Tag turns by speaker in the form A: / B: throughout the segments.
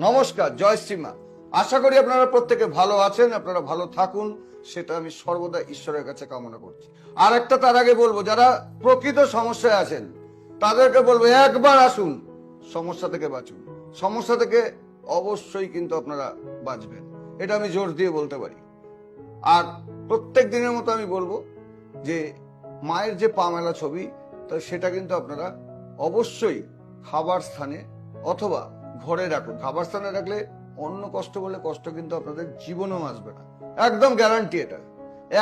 A: নমস্কার, জয় শ্রীমা। আশা করি আপনারা প্রত্যেকে ভালো আছেন, আপনারা ভালো থাকুন, সেটা আমি সর্বদা ঈশ্বরের কাছে কামনা করছি। আর একটা তার আগে বলব, যারা প্রকৃত সমস্যায় আছেন, তাদেরকে বলব, একবার আসুন, সমস্যা থেকে বাঁচুন। সমস্যা থেকে অবশ্যই কিন্তু আপনারা বাঁচবেন। এটা আমি জোর দিয়ে বলতে পারি। আর প্রত্যেক দিনের মতো আমি বলব যে, মায়ের যে পা মেলা ছবি, তো সেটা কিন্তু আপনারা অবশ্যই খাবার স্থানে অথবা ঘরে রাখুন খাবার স্থানে রাখলে অন্য কষ্ট বলে কষ্ট কিন্তু আপনাদের জীবনেও আসবে না। একদম গ্যারান্টি এটা।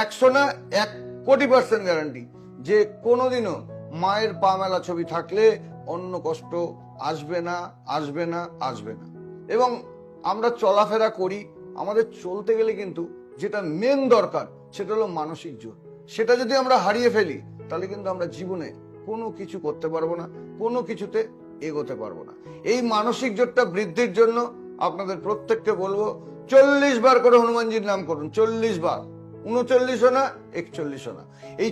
A: একশো না এক কোটি পার্সেন্ট গ্যারান্টি যে কোনোদিনও মায়ের পা মেলা ছবি থাকলে অন্য কষ্ট আসবে না আসবে না আসবে না। এবং আমরা চলাফেরা করি, আমাদের চলতে গেলে কিন্তু যেটা মেন দরকার, সেটা হলো মানসিক জোর। সেটা যদি আমরা হারিয়ে ফেলি, তাহলে কিন্তু আমরা জীবনে কোনো কিছু করতে পারব না, কোনো কিছুতে এগোতে পারব না। এই মানসিক জোরটা বৃদ্ধির জন্য আপনাদের প্রত্যেককে বলব, চল্লিশ বার করে হনুমানজির নাম করুন, চল্লিশ বার। উনচল্লিশও না, একচল্লিশও না। এই